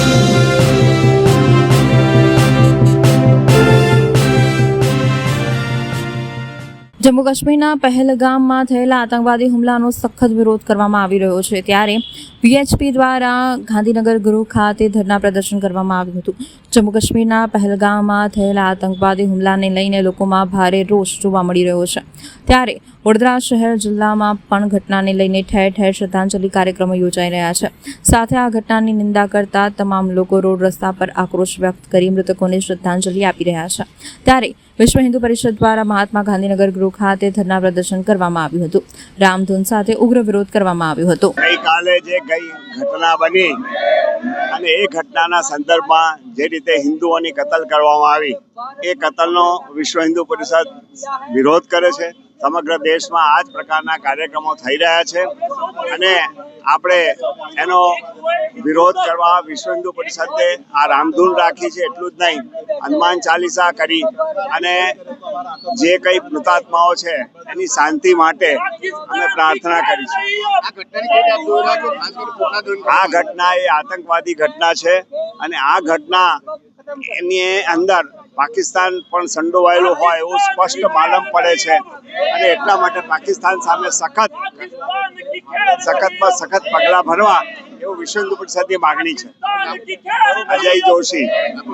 Thank you. Jammu કાશ્મીરના પહેલગામમાં થયેલા આતંકવાદી હુમલાનો સખત વિરોધ કરવામાં આવી રહ્યો છે. ત્યારે વીએચપી દ્વારા ગાંધીનગર ગૃહ ખાતે ધરના પ્રદર્શન કરવામાં આવ્યું હતું. જમ્મુ કાશ્મીરના પહેલગામમાં થયેલા આતંકવાદી હુમલાને લઈને લોકોમાં ભારે રોષ જોવા મળી રહ્યો છે. ત્યારે વડોદરા શહેર જિલ્લામાં પણ ઘટનાને લઈને ઠેર ઠેર શ્રદ્ધાંજલિ કાર્યક્રમો યોજાઈ રહ્યા છે. સાથે આ ઘટનાની નિંદા કરતા તમામ લોકો રોડ રસ્તા પર આક્રોશ વ્યક્ત કરી મૃતકોને શ્રદ્ધાંજલિ આપી રહ્યા છે. ત્યારે વિશ્વ હિન્દુ પરિષદ દ્વારા મહાત્મા ગાંધીનગર ગૃહ ખાતે ધરના પ્રદર્શન કરવામાં આવ્યું હતું. રામધૂન સાથે ઉગ્ર વિરોધ કરવામાં આવ્યો હતો. ગઈકાલે જે ગઈ ઘટના બની અને એ ઘટનાના સંદર્ભમાં જે રીતે હિન્દુઓની કતલ કરવામાં આવી, એ કતલનો વિશ્વ હિન્દુ પરિષદ વિરોધ કરે છે. સમગ્ર દેશમાં આ જ પ્રકારના કાર્યક્રમો થઈ રહ્યા છે અને આપણે એનો વિરોધ કરવા વિશ્વ હિન્દુ પરિષદે આ રામધૂન રાખી છે એટલું જ નહીં, હનુમાન ચાલીસા કરી અને જે કંઈ મૃતાત્માઓ છે, એની શાંતિ માટે અમે પ્રાર્થના કરી છે. આ ઘટના એ આતંકવાદી ઘટના છે અને આ ઘટના એની અંદર પાકિસ્તાન પણ સંડોવાયેલું હોય એવું સ્પષ્ટ માલમ પડે છે અને એટલા માટે પાકિસ્તાન સામે સખત સખતમાં સખત પગલાં ભરવા એવું વિશ્વ હિન્દુ પરિષદની માગણી છે. અજય જોશી.